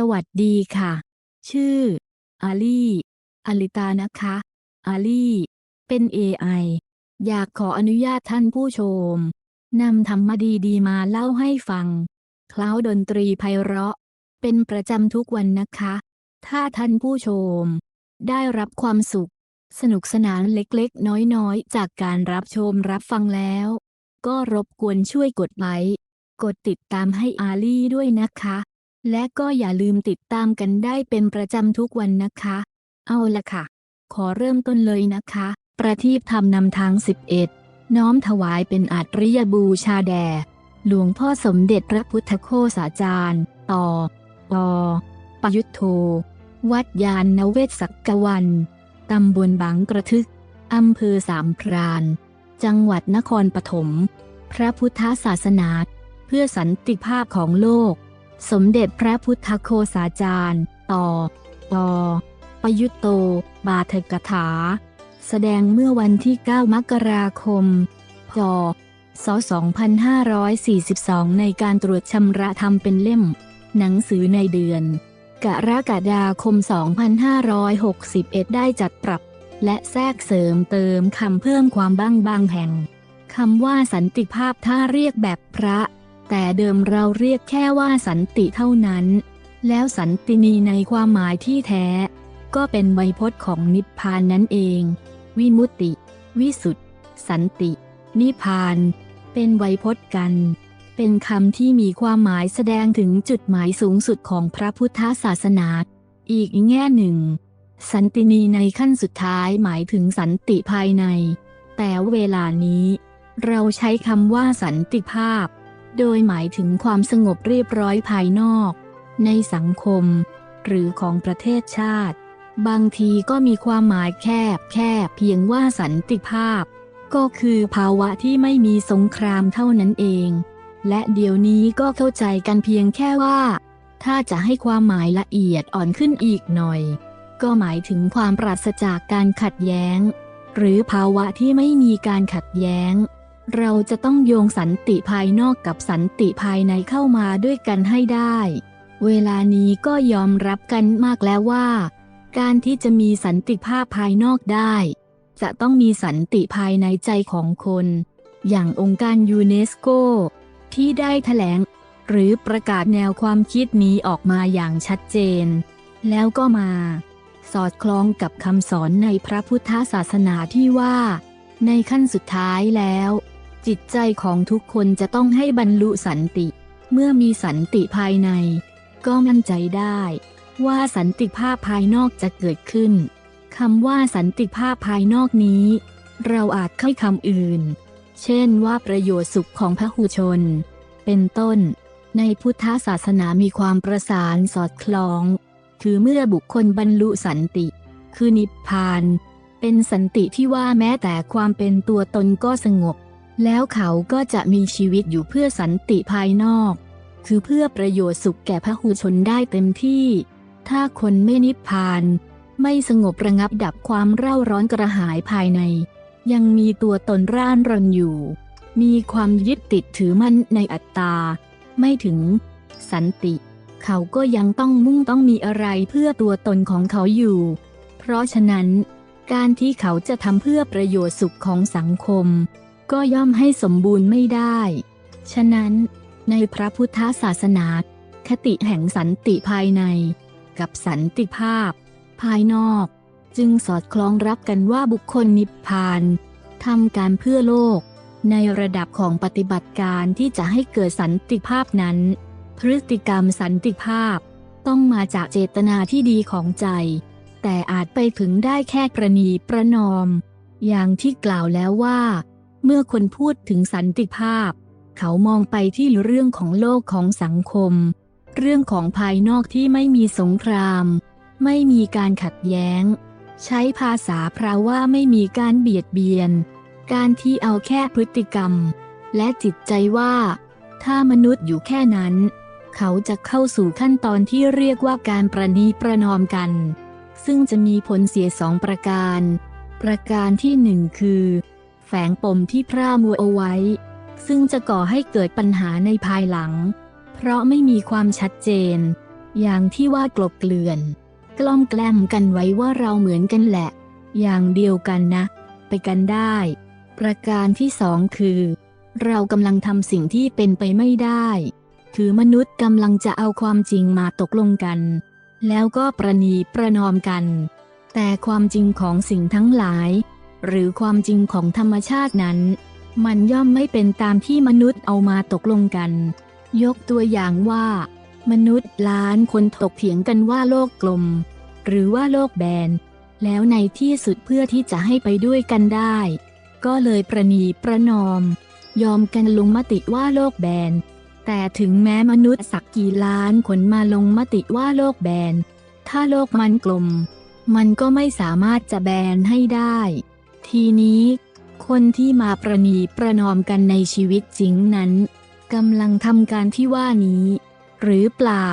สวัสดีค่ะ ชื่อ อาลีอาลิตานะคะ อาลีเป็น AI อยากขออนุญาตท่านผู้ชม นำธรรมดีดีๆมาเล่าให้ฟัง คล้าวดนตรีไพเราะ เป็นประจำทุกวันนะคะ ถ้าท่านผู้ชม ได้รับความสุข สนุกสนานเล็กๆ น้อยๆ จากการรับชมรับฟังแล้ว ก็รบกวนช่วยกดไลค์ กดติดตามให้อาลี่ด้วยนะคะ และก็อย่าลืมติดตามกันได้เป็นประจำทุกวันนะคะ เอาละค่ะ ขอเริ่มต้นเลยนะคะ ประทีปทำนำทาง 11 น้อมถวายเป็นอัตริยบูชาแด่หลวงพ่อสมเด็จพระพุทธโฆษาจารย์ ต่อปอปยุทโธ วัดยานนเวศสักกวัน ตำบลบางกระทึก อำเภอสามพราน จังหวัดนครปฐม พระพุทธศาสนา เพื่อสันติภาพของโลก สมเด็จพระพุทธโฆษาจารย์ ต่อปอประยุตโต บาทกถา แสดงเมื่อวันที่ 9 มกราคม พศ 2542 ในการตรวจชำระทำเป็นเล่ม หนังสือในเดือน กรกฎาคม 2561 ได้จัดปรับ และแทรกเสริมเติมคำเพิ่มความบ้างบางแห่งคำว่าสันติภาพถ้าเรียกแบบพระ แต่เดิมเราเรียกแค่ว่าสันติเท่านั้น แล้วสันตินีในความหมายที่แท้ ก็เป็นไวยพจน์ของนิพพานนั่นเอง วิมุตติ วิสุทธิสันติ นิพพาน เป็นไวยพจน์กัน เป็นคำที่มีความหมายแสดงถึงจุดหมายสูงสุดของพระพุทธศาสนา อีกแง่หนึ่ง สันตินีในขั้นสุดท้ายหมายถึงสันติภายใน แต่เวลานี้ เราใช้คำว่าสันติภาพ โดยหมายถึงความสงบเรียบร้อยภายนอก ในสังคม หรือของประเทศชาติ บางทีก็มีความหมายแคบแค่เพียงว่าสันติภาพ ก็คือภาวะที่ไม่มีสงครามเท่านั้นเอง และเดี๋ยวนี้ก็เข้าใจกันเพียงแค่ว่า ถ้าจะให้ความหมายละเอียดอ่อนขึ้นอีกหน่อย ก็หมายถึงความปราศจากการขัดแย้ง หรือภาวะที่ไม่มีการขัดแย้ง เราจะต้องโยงสันติภายนอกกับสันติภายในเข้ามาด้วยกันให้ได้ เวลานี้ก็ยอมรับกันมากแล้วว่า การที่จะมีสันติภาพภายนอกได้ จะต้องมีสันติภายในใจของคน อย่างองค์การยูเนสโก ที่ได้แถลง หรือประกาศแนวความคิดนี้ออกมาอย่างชัดเจน แล้วก็มา สอดคล้องกับคำสอนในพระพุทธศาสนาที่ว่าในขั้นสุดท้ายแล้ว จิตใจของทุกคนจะต้องให้บรรลุสันติ เมื่อมีสันติภายใน ก็มั่นใจได้ ว่าสันติภาพภายนอกจะเกิดขึ้นคำว่าสันติภาพภายนอกนี้ เราอาจค่อยคำอื่น เช่นว่าประโยชน์สุขของพระหูชน เป็นต้น ในพุทธศาสนามีความประสานสอดคล้อง คือเมื่อบุคคลบรรลุสันติ คือนิพพาน เป็นสันติที่ว่าแม้แต่ความเป็นตัวตนก็สงบ แล้วเขาก็จะมีชีวิตอยู่เพื่อสันติภายนอก คือเพื่อประโยชน์สุขแก่พระหูชนได้เต็มที่ ถ้าคนไม่นิพพาน ไม่สงบระงับดับความเร่าร้อนกระหายภายใน ยังมีตัวตนร่านรนอยู่ มีความยึดติดถือมั่นในอัตตา ไม่ถึง สันติ เขาก็ยังต้องมุ่งต้องมีอะไรเพื่อตัวตนของเขาอยู่ เพราะฉะนั้น การที่เขาจะทำเพื่อประโยชน์สุขของสังคม ก็ย่อมให้สมบูรณ์ไม่ได้ ฉะนั้น ในพระพุทธศาสนา คติแห่งสันติภายใน กับสันติภาพ ภายนอก จึงสอดคล้องรับกันว่าบุคคลนิพพานทำการเพื่อโลก ในระดับของปฏิบัติการที่จะให้เกิดสันติภาพนั้น พฤติกรรมสันติภาพ ต้องมาจากเจตนาที่ดีของใจ แต่อาจไปถึงได้แค่ประนีประนอม อย่างที่กล่าวแล้วว่า เมื่อคนพูดถึงสันติภาพ เขามองไปที่เรื่องของโลกของสังคม เรื่องของภายนอกที่ไม่มีสงคราม ไม่มีการขัดแย้ง ใช้ภาษาพระว่าไม่มีการเบียดเบียน การที่เอาแค่พฤติกรรม และจิตใจว่า ถ้ามนุษย์อยู่แค่นั้น เขาจะเข้าสู่ขั้นตอนที่เรียกว่าการประนีประนอมกัน ซึ่งจะมีผลเสียสองประการ ประการที่หนึ่งคือ แฝงปมที่พร่ามัวเอาไว้ ซึ่งจะก่อให้เกิดปัญหาในภายหลัง เพราะไม่มีความชัดเจน อย่างที่ว่ากลบเกลื่อน กล้อมแกล้มกันไว้ว่าเราเหมือนกันแหละ อย่างเดียวกันนะ ไปกันได้ ประการที่สองคือ เรากำลังทำสิ่งที่เป็นไปไม่ได้ คือมนุษย์กำลังจะเอาความจริงมาตกลงกัน แล้วก็ประนีประนอมกัน แต่ความจริงของสิ่งทั้งหลาย หรือความจริงของธรรมชาตินั้น มันย่อมไม่เป็นตามที่มนุษย์เอามาตกลงกัน ยกตัวอย่างว่า มนุษย์ล้านคนถกเถียงกันว่าโลกกลม หรือว่าโลกแบน แล้วในที่สุดเพื่อที่จะให้ไปด้วยกันได้ ก็เลยประนีประนอม ยอมกันลงมติว่าโลกแบน แต่ถึงแม้มนุษย์สักกี่ล้านคนมาลงมติว่าโลกแบน ถ้าโลกมันกลม มันก็ไม่สามารถจะแบนให้ได้ ทีนี้ คนที่มาประนีประนอมกันในชีวิตจริงนั้นกำลังทำการที่ว่านี้ หรือเปล่า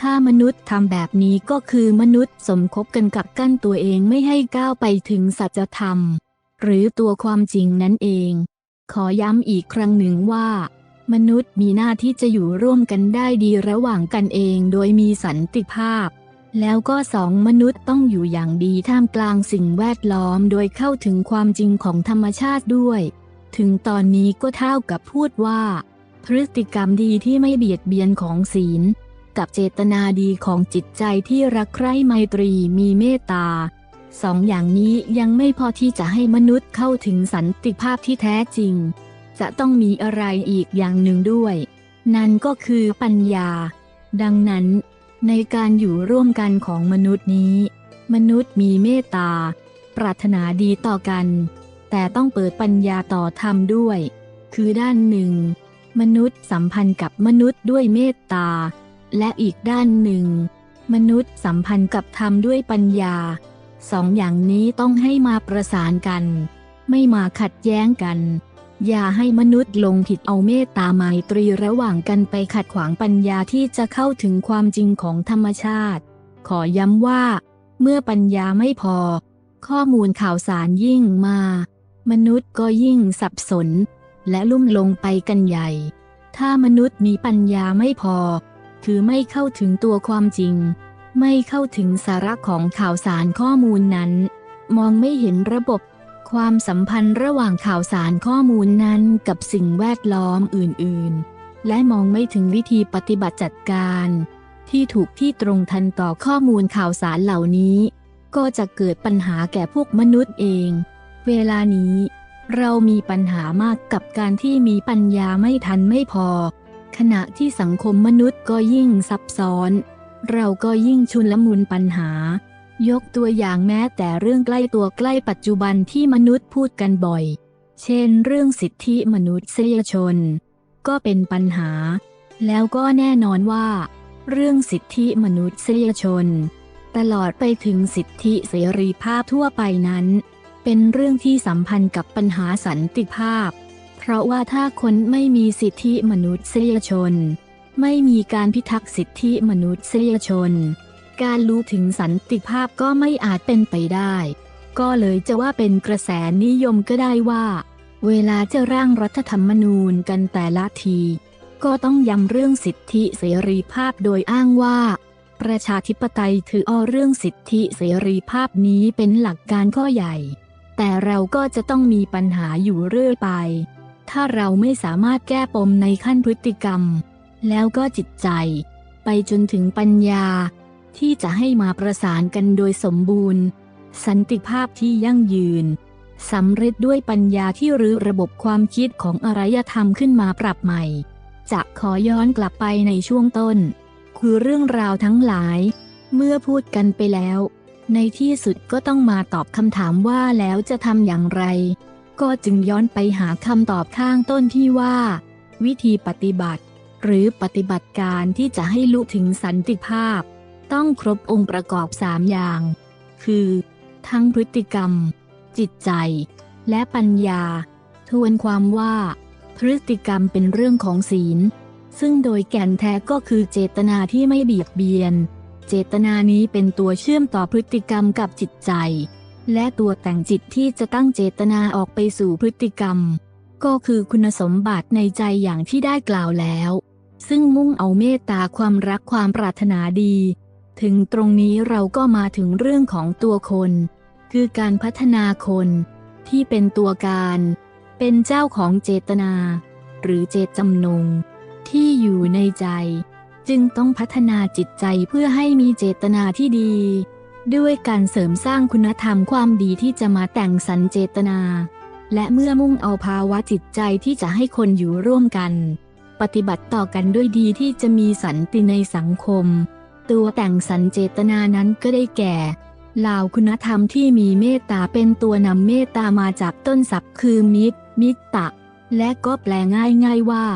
ถ้ามนุษย์ทำแบบนี้ก็คือมนุษย์สมคบกันกับกั้นตัวเองไม่ให้ก้าวไปถึงสัจธรรม หรือตัวความจริงนั่นเอง ขอย้ำอีกครั้งหนึ่งว่า มนุษย์มีหน้าที่จะอยู่ร่วมกันได้ดีระหว่างกันเองโดยมีสันติภาพ แล้วก็สองมนุษย์ต้องอยู่อย่างดีท่ามกลางสิ่งแวดล้อมโดยเข้าถึงความจริงของธรรมชาติด้วย ถึงตอนนี้ก็เท่ากับพูดว่า พฤติกรรมดีที่ไม่เบียดเบียนของศีล กับเจตนาดีของจิตใจที่รักใคร่ไมตรีมีเมตตาสองอย่างนี้ยังไม่พอที่จะให้มนุษย์เข้าถึงสันติภาพที่แท้จริง จะต้องมีอะไรอีกอย่างหนึ่งด้วย นั่นก็คือปัญญา ดังนั้น ในการอยู่ร่วมกันของมนุษย์นี้ มนุษย์มีเมตตา ปรารถนาดีต่อกัน แต่ต้องเปิดปัญญาต่อธรรมด้วย คือด้านหนึ่ง มนุษย์สัมพันธ์กับมนุษย์ด้วยเมตตา และอีกด้านหนึ่ง มนุษย์สัมพันธ์กับธรรมด้วยปัญญา สองอย่างนี้ต้องให้มาประสานกัน ไม่มาขัดแย้งกัน อย่าให้มนุษย์ลงผิดเอาเมตตาไมตรีระหว่างกันไปขัดขวางปัญญาที่จะเข้าถึงความจริงของธรรมชาติ ขอย้ำว่า เมื่อปัญญาไม่พอ ข้อมูลข่าวสารยิ่งมา มนุษย์ก็ยิ่งสับสน และลุ่มลงไปกันใหญ่ ถ้ามนุษย์มีปัญญาไม่พอ คือไม่เข้าถึงตัวความจริง ไม่เข้าถึงสาระของข่าวสารข้อมูลนั้น มองไม่เห็นระบบ ความสัมพันธ์ระหว่างข่าวสารข้อมูลนั้นกับสิ่งแวดล้อมอื่นๆ และมองไม่ถึงวิธีปฏิบัติจัดการ ที่ถูกที่ตรงทันต่อข้อมูลข่าวสารเหล่านี้ ก็จะเกิดปัญหาแก่พวกมนุษย์เอง เวลานี้ เรามีปัญหามากกับการที่มีปัญญาไม่ทันไม่พอ ขณะที่สังคมมนุษย์ก็ยิ่งซับซ้อน เราก็ยิ่งชุนละมุนปัญหา ยกตัวอย่างแม้แต่เรื่องใกล้ตัวใกล้ปัจจุบันที่มนุษย์พูดกันบ่อย เช่นเรื่องสิทธิมนุษยชน ก็เป็นปัญหา แล้วก็แน่นอนว่า เรื่องสิทธิมนุษยชน ตลอดไปถึงสิทธิเสรีภาพทั่วไปนั้น เป็นเรื่องที่สัมพันธ์กับปัญหาสันติภาพ เพราะว่าถ้าคนไม่มีสิทธิมนุษยชน ไม่มีการพิทักษ์สิทธิมนุษยชน การรู้ถึงสันติภาพก็ไม่อาจเป็นไปได้ ก็เลยจะว่าเป็นกระแสนิยมก็ได้ว่า เวลาจะร่างรัฐธรรมนูญกันแต่ละที ก็ต้องย้ำเรื่องสิทธิเสรีภาพโดยอ้างว่า ประชาธิปไตยถือเอาเรื่องสิทธิเสรีภาพนี้เป็นหลักการข้อใหญ่ แต่เราก็จะต้องมีปัญหาอยู่เรื่อยไป ถ้าเราไม่สามารถแก้ปมในขั้นพฤติกรรม แล้วก็จิตใจ ไปจนถึงปัญญา ที่จะให้มาประสานกันโดยสมบูรณ์ สันติภาพที่ยั่งยืนสำเร็จด้วยปัญญาที่รื้อระบบความคิดของอารยธรรมขึ้นมาปรับใหม่ จะขอย้อนกลับไปในช่วงต้น คือเรื่องราวทั้งหลาย เมื่อพูดกันไปแล้ว ในที่สุดก็ต้องมาตอบคำถามว่าแล้วจะทำอย่างไร ก็จึงย้อนไปหาคำตอบข้างต้นที่ว่า วิธีปฏิบัติ หรือปฏิบัติการที่จะให้ลุถึงสันติภาพ ต้องครบองค์ประกอบสามอย่าง คือ ทั้งพฤติกรรม จิตใจ และปัญญา ทวนความว่า พฤติกรรมเป็นเรื่องของศีล ซึ่งโดยแก่นแท้ก็คือเจตนาที่ไม่เบียดเบียน เจตนานี้เป็นตัวเชื่อมต่อพฤติกรรมกับจิตใจ และตัวแต่งจิตที่จะตั้งเจตนาออกไปสู่พฤติกรรม ก็คือคุณสมบัติในใจอย่างที่ได้กล่าวแล้ว ซึ่งมุ่งเอาเมตตาความรักความปรารถนาดี ถึงตรงนี้เราก็มาถึงเรื่องของตัวคน คือการพัฒนาคนที่เป็นตัวการ เป็นเจ้าของเจตนา หรือเจตจำนง ที่อยู่ในใจ จึงต้องพัฒนาจิตใจเพื่อให้มีเจตนาที่ดี ด้วยการเสริมสร้างคุณธรรมความดีที่จะมาแต่งสรรเจตนา และเมื่อมุ่งเอาภาวะจิตใจที่จะให้คนอยู่ร่วมกัน ปฏิบัติต่อกันด้วยดีที่จะมีสันติในสังคม ตัวแต่งสรรเจตนานั้นก็ได้แก่เหล่าคุณธรรมที่มีเมตตาเป็นตัวนำเมตตามาจากต้นศัพท์คือมิตร มิตตะ และก็แปลง่ายๆว่า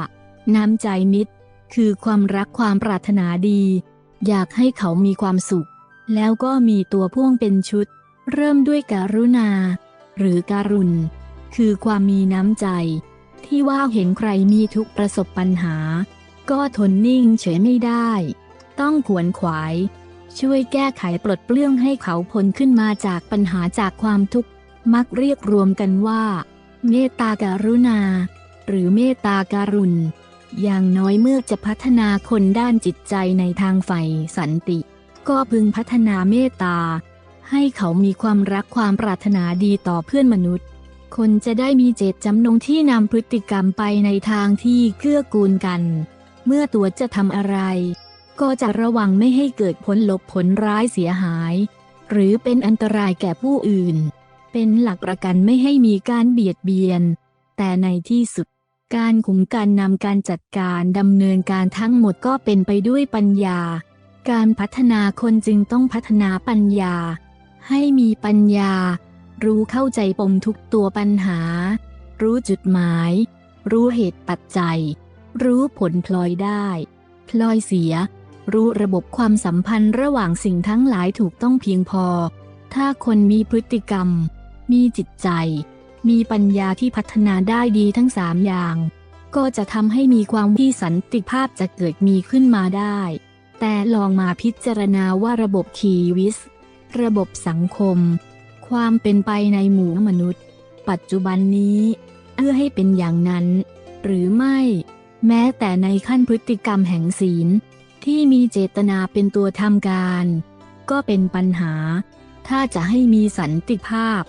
น้ำใจมิตร คือความรักความปรารถนาดี อยากให้เขามีความสุข แล้วก็มีตัวพ่วงเป็นชุด เริ่มด้วยการุณา หรือการุณ คือความมีน้ำใจ ที่ว่าเห็นใครมีทุกประสบปัญหา ก็ทนนิ่งเฉยไม่ได้ ต้องขวนขวาย ช่วยแก้ไขปลดเปลื้องให้เขาพ้นขึ้นมาจากปัญหาจากความทุกข์ มักเรียกรวมกันว่า เมตตาการุณา หรือเมตตาการุณ อย่างน้อยเมื่อจะพัฒนาคนด้านจิตใจในทางใฝ่สันติ ก็พึงพัฒนาเมตตา ให้เขามีความรักความปรารถนาดีต่อเพื่อนมนุษย์ คนจะได้มีเจตจำนงที่นำพฤติกรรมไปในทางที่เกื้อกูลกัน เมื่อตัวจะทำอะไร ก็จะระวังไม่ให้เกิดผลลบผลร้ายเสียหาย หรือเป็นอันตรายแก่ผู้อื่น เป็นหลักประกันไม่ให้มีการเบียดเบียน แต่ในที่สุด การคุมการนำการจัดการดำเนินการทั้งหมดก็เป็นไปด้วยปัญญา การพัฒนาคนจึงต้องพัฒนาปัญญา ให้มีปัญญา รู้เข้าใจปมทุกตัวปัญหา รู้จุดหมาย รู้เหตุปัจจัย รู้ผลพลอยได้ พลอยเสีย รู้ระบบความสัมพันธ์ระหว่างสิ่งทั้งหลายถูกต้องเพียงพอ ถ้าคนมีพฤติกรรม มีจิตใจ มีปัญญาที่พัฒนาได้ดีทั้งสามอย่าง ก็จะทำให้มีความที่สันติภาพจะเกิดมีขึ้นมาได้ แต่ลองมาพิจารณาว่าระบบคีวิส ระบบสังคม ความเป็นไปในหมู่มนุษย์ ปัจจุบันนี้เอื้อให้เป็นอย่างนั้น หรือไม่ แม้แต่ในขั้นพฤติกรรมแห่งศีล ที่มีเจตนาเป็นตัวทำการ ก็เป็นปัญหา ถ้าจะให้มีสันติภาพ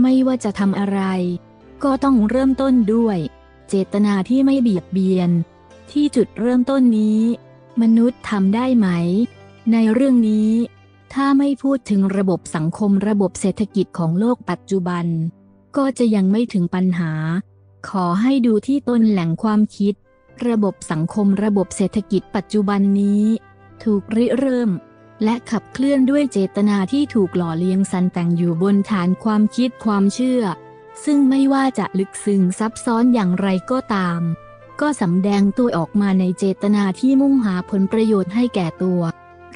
ไม่ว่าจะทำอะไร ก็ต้องเริ่มต้นด้วย เจตนาที่ไม่เบียดเบียน ที่จุดเริ่มต้นนี้ มนุษย์ทำได้ไหม ในเรื่องนี้ ถ้าไม่พูดถึงระบบสังคมระบบเศรษฐกิจของโลกปัจจุบัน ก็จะยังไม่ถึงปัญหา ขอให้ดูที่ต้นแหล่งความคิด ระบบสังคมระบบเศรษฐกิจปัจจุบันนี้ ถูกริเริ่ม และขับเคลื่อนด้วยเจตนาที่ถูกหล่อเลี้ยงสรรแต่งอยู่บนฐานความคิดความเชื่อ ซึ่งไม่ว่าจะลึกซึ้งซับซ้อนอย่างไรก็ตาม ก็สำแดงตัวออกมาในเจตนาที่มุ่งหาผลประโยชน์ให้แก่ตัว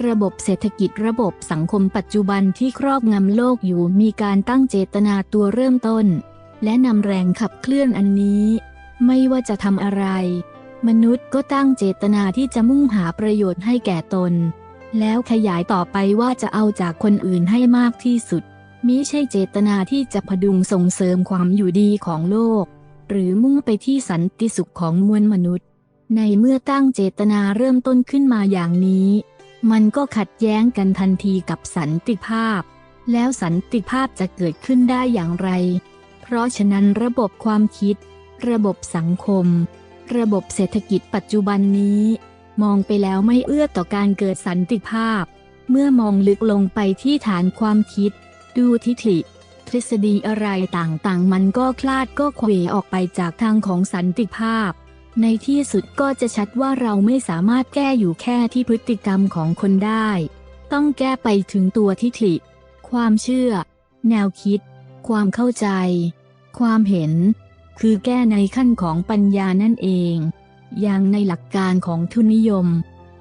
ระบบเศรษฐกิจระบบสังคมปัจจุบันที่ครอบงำโลกอยู่มีการตั้งเจตนาตัวเริ่มต้น และนำแรงขับเคลื่อนอันนี้ ไม่ว่าจะทำอะไร มนุษย์ก็ตั้งเจตนาที่จะมุ่งหาประโยชน์ให้แก่ตน แล้วขยายต่อไปว่าจะเอาจากคนอื่นให้มากที่สุดมิใช่เจตนาที่จะพดุงส่งเสริมความอยู่ดีของโลก หรือมุ่งไปที่สันติสุขของมวลมนุษย์ ในเมื่อตั้งเจตนาเริ่มต้นขึ้นมาอย่างนี้ มันก็ขัดแย้งกันทันทีกับสันติภาพ แล้วสันติภาพจะเกิดขึ้นได้อย่างไร เพราะฉะนั้นระบบความคิด ระบบสังคม ระบบเศรษฐกิจปัจจุบันนี้ มองไปแล้วไม่เอื้อต่อการเกิดสันติภาพ เมื่อมองลึกลงไปที่ฐานความคิด ดูทิฐิ ทฤษฎีอะไรต่างๆ มันก็คลาดก็เขวออกไปจากทางของสันติภาพ ในที่สุดก็จะชัดว่าเราไม่สามารถแก้อยู่แค่ที่พฤติกรรมของคนได้ ต้องแก้ไปถึงตัวทิฐิ ความเชื่อ แนวคิด ความเข้าใจ ความเห็น คือแก้ในขั้นของปัญญานั่นเอง อย่างในหลักการของทุนนิยม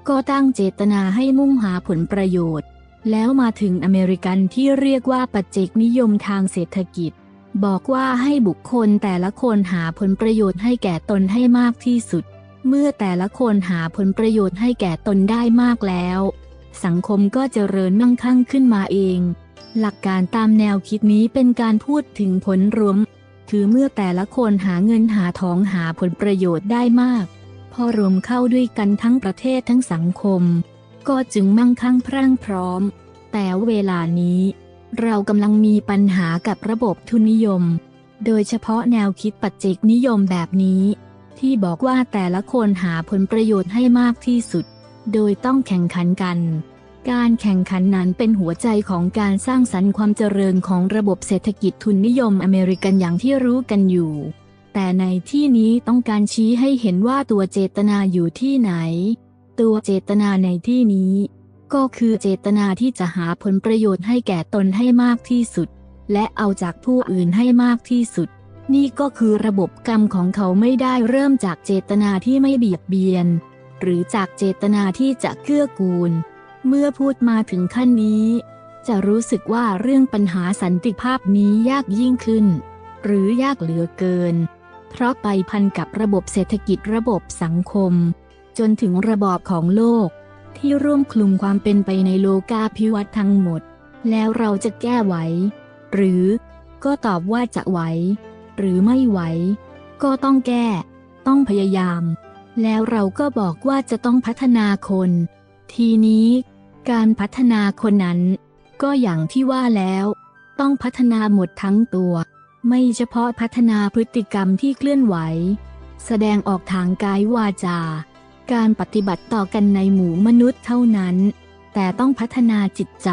ก็ตั้งเจตนาให้มุ่งหาผลประโยชน์ แล้วมาถึงอเมริกันที่เรียกว่าปัจเจกนิยมทางเศรษฐกิจ บอกว่าให้บุคคลแต่ละคนหาผลประโยชน์ให้แก่ตนให้มากที่สุด เมื่อแต่ละคนหาผลประโยชน์ให้แก่ตนได้มากแล้ว สังคมก็เจริญมั่งคั่งขึ้นมาเอง หลักการตามแนวคิดนี้เป็นการพูดถึงผลรวม คือเมื่อแต่ละคนหาเงินหาทองหาผลประโยชน์ได้มาก พอรวมเข้าด้วยกันทั้งประเทศทั้งสังคม ก็จึงมั่งคั่งพรั่งพร้อม แต่เวลานี้ เรากำลังมีปัญหากับระบบทุนนิยม โดยเฉพาะแนวคิดปัจเจกนิยมแบบนี้ ที่บอกว่าแต่ละคนหาผลประโยชน์ให้มากที่สุด โดยต้องแข่งขันกัน การแข่งขันนั้นเป็นหัวใจของการสร้างสรรค์ความเจริญของระบบเศรษฐกิจทุนนิยมอเมริกันอย่างที่รู้กันอยู่ แต่ในที่นี้ต้องการชี้ให้เห็นว่าตัวเจตนาอยู่ที่ไหน ตัวเจตนาในที่นี้ ก็คือเจตนาที่จะหาผลประโยชน์ให้แก่ตนให้มากที่สุด และเอาจากผู้อื่นให้มากที่สุด นี่ก็คือระบบกรรมของเขาไม่ได้เริ่มจากเจตนาที่ไม่เบียดเบียน หรือจากเจตนาที่จะเกื้อกูล เมื่อพูดมาถึงขั้นนี้ จะรู้สึกว่าเรื่องปัญหาสันติภาพนี้ยากยิ่งขึ้น หรือยากเหลือเกิน เพราะไปพันกับระบบเศรษฐกิจระบบสังคม จนถึงระบอบของโลก ที่ร่วมคลุมความเป็นไปในโลกาภิวัตน์ทั้งหมด แล้วเราจะแก้ไหว หรือก็ตอบว่าจะไหว หรือไม่ไหว ก็ต้องแก้ ต้องพยายาม แล้วเราก็บอกว่าจะต้องพัฒนาคน ทีนี้ การพัฒนาคนนั้น ก็อย่างที่ว่าแล้ว ต้องพัฒนาหมดทั้งตัว ไม่เฉพาะพัฒนาพฤติกรรมที่เคลื่อนไหว แสดงออกทางกายวาจา การปฏิบัติต่อกันในหมู่มนุษย์เท่านั้น แต่ต้องพัฒนาจิตใจ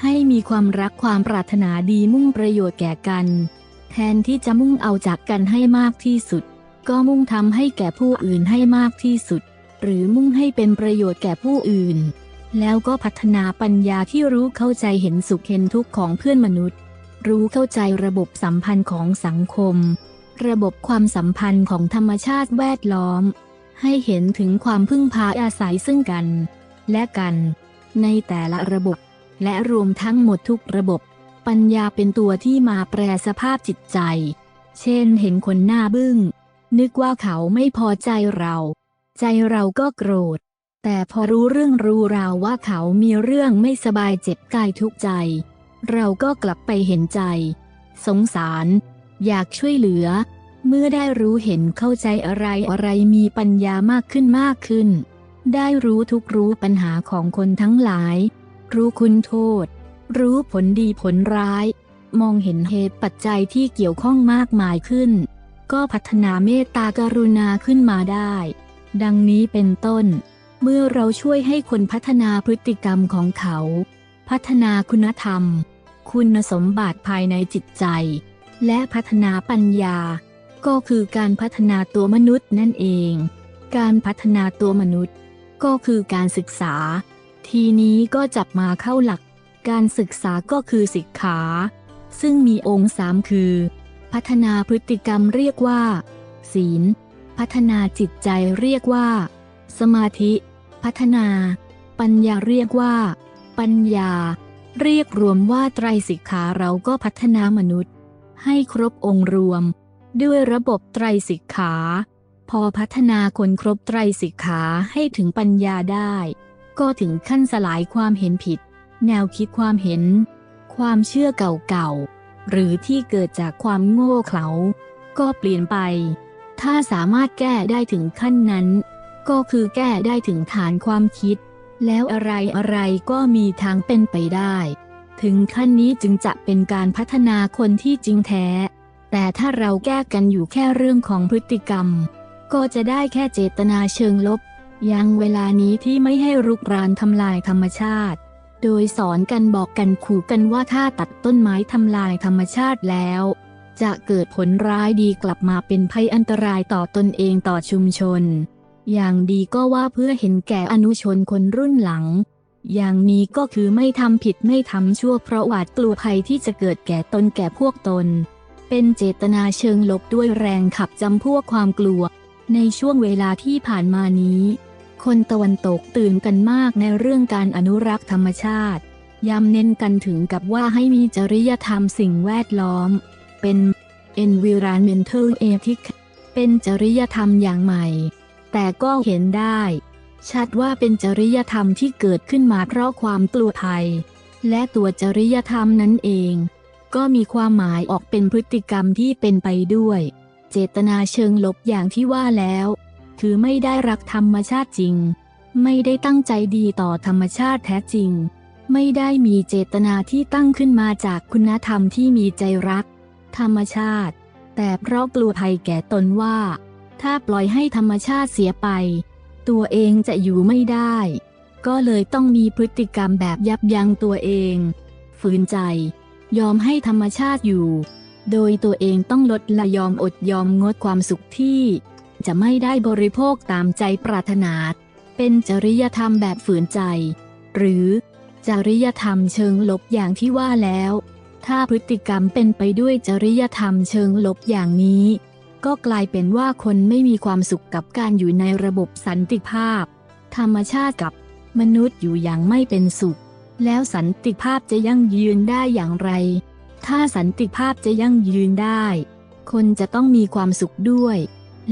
ให้มีความรักความปรารถนาดีมุ่งประโยชน์แก่กัน แทนที่จะมุ่งเอาจากกันให้มากที่สุด ก็มุ่งทำให้แก่ผู้อื่นให้มากที่สุด หรือมุ่งให้เป็นประโยชน์แก่ผู้อื่น แล้วก็พัฒนาปัญญาที่รู้เข้าใจเห็นสุขเห็นทุกข์ของเพื่อนมนุษย์ รู้เข้าใจระบบสัมพันธ์ของสังคม ระบบความสัมพันธ์ของธรรมชาติแวดล้อม ให้เห็นถึงความพึ่งพาอาศัยซึ่งกัน และกัน ในแต่ละระบบ และรวมทั้งหมดทุกระบบ ปัญญาเป็นตัวที่มาแปรสภาพจิตใจ เช่นเห็นคนหน้าบึ้ง นึกว่าเขาไม่พอใจเรา ใจเราก็โกรธ แต่พอรู้เรื่องรู้ราวว่าเขามีเรื่องไม่สบายเจ็บกายทุกข์ใจ เราก็กลับไปเห็นใจ สงสาร อยากช่วยเหลือ เมื่อได้รู้เห็นเข้าใจอะไรอะไรมีปัญญามากขึ้นมากขึ้น ได้รู้ทุกรู้ปัญหาของคนทั้งหลาย รู้คุณโทษ รู้ผลดีผลร้าย มองเห็นเหตุปัจจัยที่เกี่ยวข้องมากมายขึ้น ก็พัฒนาเมตตากรุณาขึ้นมาได้ ดังนี้เป็นต้น เมื่อเราช่วยให้คนพัฒนาพฤติกรรมของเขา พัฒนาคุณธรรม คุณสมบัติภายในจิตใจ และพัฒนาปัญญา ก็คือการพัฒนาตัวมนุษย์นั่นเอง การพัฒนาตัวมนุษย์ ก็คือการศึกษา ทีนี้ก็จับมาเข้าหลัก การศึกษาก็คือศิกขา ซึ่งมีองค์สามคือ พัฒนาพฤติกรรมเรียกว่า ศีล พัฒนาจิตใจเรียกว่า สมาธิ พัฒนา ปัญญาเรียกว่า ปัญญา เรียกรวมว่าไตรสิกขาเราก็พัฒนามนุษย์ ให้ครบองค์รวม ด้วยระบบไตรสิกขา พอพัฒนาคนครบไตรสิกขาให้ถึงปัญญาได้ ก็ถึงขั้นสลายความเห็นผิด แนวคิดความเห็น ความเชื่อเก่าๆหรือที่เกิดจากความโง่เขลาก็เปลี่ยนไป ถ้าสามารถแก้ได้ถึงขั้นนั้น ก็คือแก้ได้ถึงฐานความคิด แล้วอะไรอะไรก็มีทางเป็นไปได้ ถึงขั้นนี้จึงจะเป็นการพัฒนาคนที่จริงแท้ แต่ถ้าเราแก้กันอยู่แค่เรื่องของพฤติกรรม ก็จะได้แค่เจตนาเชิงลบ ยังเวลานี้ที่ไม่ให้รุกรานทำลายธรรมชาติ โดยสอนกันบอกกันขู่กันว่าถ้าตัดต้นไม้ทำลายธรรมชาติแล้วจะเกิดผลร้ายดีกลับมาเป็นภัยอันตรายต่อตนเองต่อชุมชน อย่างดีก็ว่าเพื่อเห็นแก่อนุชนคนรุ่นหลัง อย่างนี้ก็คือไม่ทำผิดไม่ทำชั่วเพราะหวาดกลัวภัยที่จะเกิดแก่ตนแก่พวกตน เป็นเจตนาเชิงลบด้วยแรงขับจำพวกความกลัว ในช่วงเวลาที่ผ่านมานี้ คนตะวันตกตื่นกันมากในเรื่องการอนุรักษ์ธรรมชาติ ย้ำเน้นกันถึงกับว่าให้มีจริยธรรมสิ่งแวดล้อม เป็น environmental ethics เป็นจริยธรรมอย่างใหม่ แต่ก็เห็นได้ ชัดว่าเป็นจริยธรรมที่เกิดขึ้นมาเพราะความกลัวภัย และตัวจริยธรรมนั้นเอง ก็มีความหมายออกเป็นพฤติกรรมที่เป็นไปด้วย เจตนาเชิงลบอย่างที่ว่าแล้ว คือไม่ได้รักธรรมชาติจริง ไม่ได้ตั้งใจดีต่อธรรมชาติแท้จริง ไม่ได้มีเจตนาที่ตั้งขึ้นมาจากคุณธรรมที่มีใจรัก ธรรมชาติ แต่เพราะกลัวภัยแก่ตนว่า ถ้าปล่อยให้ธรรมชาติเสียไป ตัวเองจะอยู่ไม่ได้ ก็เลยต้องมีพฤติกรรมแบบยับยั้งตัวเอง ฝืนใจ ยอมให้ธรรมชาติอยู่ โดยตัวเองต้องลดละยอมอดยอมงดความสุขที่ จะไม่ได้บริโภคตามใจปรารถนา เป็นจริยธรรมแบบฝืนใจ หรือจริยธรรมเชิงลบอย่างที่ว่าแล้ว ถ้าพฤติกรรมเป็นไปด้วยจริยธรรมเชิงลบอย่างนี้ ก็กลายเป็นว่าคนไม่มีความสุขกับการอยู่ในระบบสันติภาพ ธรรมชาติกับมนุษย์อยู่อย่างไม่เป็นสุข แล้วสันติภาพจะยั่งยืนได้อย่างไร ถ้าสันติภาพจะยั่งยืนได้ คนจะต้องมีความสุขด้วย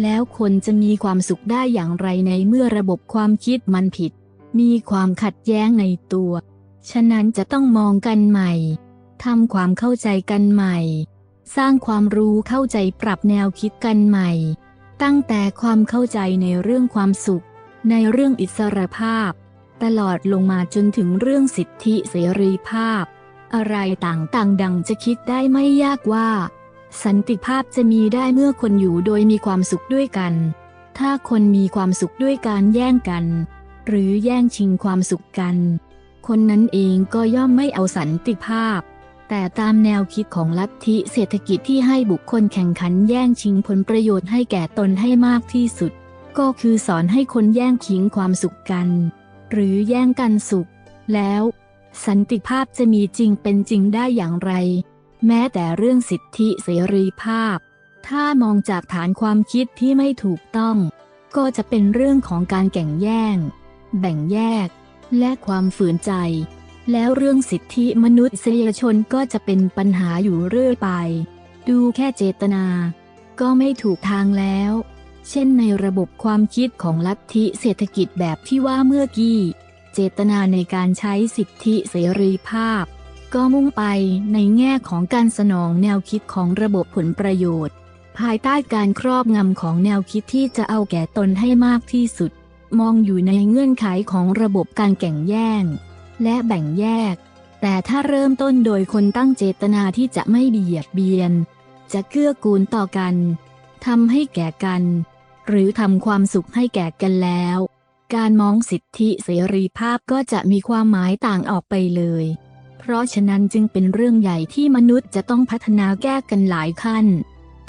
แล้วคนจะมีความสุขได้อย่างไรในเมื่อระบบความคิดมันผิด มีความขัดแย้งในตัว ฉะนั้นจะต้องมองกันใหม่ทำความเข้าใจกันใหม่ สร้างความรู้เข้าใจปรับแนวคิดกันใหม่ ตั้งแต่ความเข้าใจในเรื่องความสุข ในเรื่องอิสรภาพ ตลอดลงมาจนถึงเรื่องสิทธิเสรีภาพ อะไรต่างๆ ดังจะคิดได้ไม่ยากว่า สันติภาพจะมีได้เมื่อคนอยู่โดยมีความสุขด้วยกัน ถ้าคนมีความสุขด้วยการแย่งกัน หรือแย่งชิงความสุขกัน คนนั้นเองก็ย่อมไม่เอาสันติภาพ แต่ตามแนวคิดของลัทธิเศรษฐกิจที่ให้บุคคลแข่งขันแย่งชิงผลประโยชน์ให้แก่ตนให้มากที่สุด ก็คือสอนให้คนแย่งชิงความสุขกัน หรือแย่งกันสุข แล้ว สันติภาพจะมีจริงเป็นจริงได้อย่างไร แม้แต่เรื่องสิทธิเสรีภาพ ถ้ามองจากฐานความคิดที่ไม่ถูกต้อง ก็จะเป็นเรื่องของการแข่งแย่ง แบ่งแยก และความฝืนใจ แล้วเรื่องสิทธิมนุษยชนก็จะเป็นปัญหาอยู่เรื่อยไป ดูแค่เจตนา ก็ไม่ถูกทางแล้ว เช่นในระบบความคิดของลัทธิเศรษฐกิจแบบที่ว่าเมื่อกี้ เจตนาในการใช้สิทธิเสรีภาพ ก็มุ่งไปในแง่ของการสนองแนวคิดของระบบผลประโยชน์ ภายใต้การครอบงำของแนวคิดที่จะเอาแก่ตนให้มากที่สุด มองอยู่ในเงื่อนไขของระบบการแข่งแย่ง และแบ่งแยก แต่ถ้าเริ่มต้นโดยคนตั้งเจตนาที่จะไม่เบียดเบียน จะเกื้อกูลต่อกันทำให้แก่กัน หรือทำความสุขให้แก่กันแล้ว การมองสิทธิเสรีภาพก็จะมีความหมายต่างออกไปเลย เพราะฉะนั้นจึงเป็นเรื่องใหญ่ที่มนุษย์จะต้องพัฒนาแก้กันหลายขั้น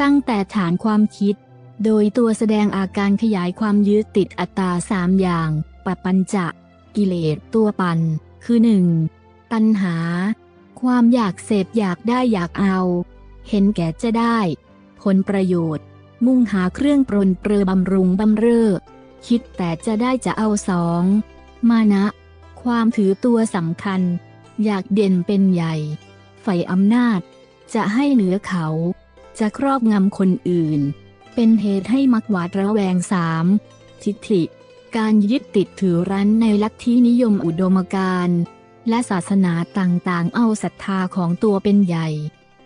ตั้งแต่ฐานความคิด โดยตัวแสดงอาการขยายความยึดติดอัตตาสามอย่างปปัญจะกิเลสตัวปัน คือ 1. ตัณหา ความอยากเสพอยากได้อยากเอา เห็นแก่จะได้ ผลประโยชน์ มุ่งหาเครื่องปรนเปรือบำรุงบำเรอ คิดแต่จะได้จะเอาสอง มานะ ความถือตัวสำคัญ อยากเด่นเป็นใหญ่ ใฝ่อำนาจ จะให้เหนือเขา จะครอบงำคนอื่น เป็นเหตุให้มักหวาดระแวงสามทิฏฐิ การยึดติดถือรั้นในลัทธินิยมอุดมการณ์และศาสนาต่างๆ เอาศรัทธาของตัวเป็นใหญ่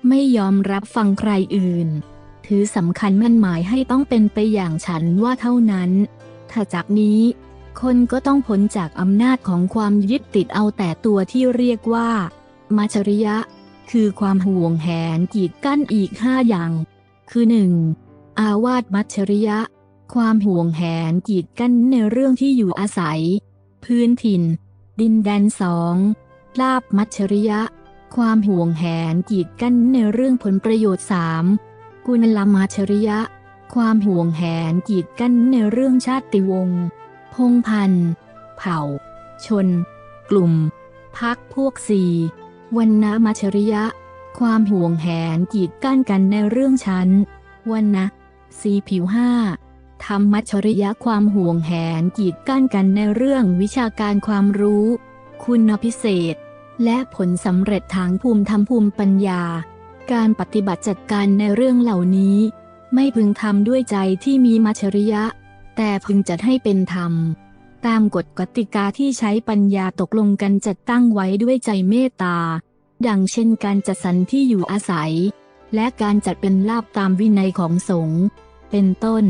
ไม่ยอมรับฟังใครอื่น ถือสำคัญมั่นหมายให้ต้องเป็นไปอย่างฉันว่าเท่านั้น ถ้าจากนี้ คนก็ต้องพ้นจากอำนาจของความยึดติดเอาแต่ตัวที่เรียกว่า มัจฉริยะ คือความห่วงแหนกีดกั้นอีกห้าอย่าง คือ 1. อาวาสมัจฉริยะ ความห่วงแหนกีดกันในเรื่องที่อยู่อาศัย พื้นถิ่น ดินแดนสองลาบมัจฉริยะ ความห่วงแหนกีดกันในเรื่องผลประโยชน์สามกุณลมัจฉริยะ ความห่วงแหนกีดกันในเรื่องชาติวงศ์พงพันธ์เผ่า ชน กลุ่ม พักพวกสี่วันนะมัจฉริยะ ความห่วงแหนกีดกั้นกันในเรื่องชั้น วันนะสีผิวห้า ธรรมมัจฉริยะความห่วงแหนกีดกั้นกันในเรื่องวิชาการความรู้ คุณพิเศษ และผลสำเร็จทางภูมิธรรมภูมิปัญญา การปฏิบัติจัดการในเรื่องเหล่านี้ ไม่พึงทำด้วยใจที่มีมัจฉริยะ แต่พึงจัดให้เป็นธรรม ตามกฎกติกาที่ใช้ปัญญาตกลงกันจัดตั้งไว้ด้วยใจเมตตา ดังเช่นการจัดสรรที่อยู่อาศัย และการจัดเป็นลาบตามวินัยของสงฆ์เป็นต้น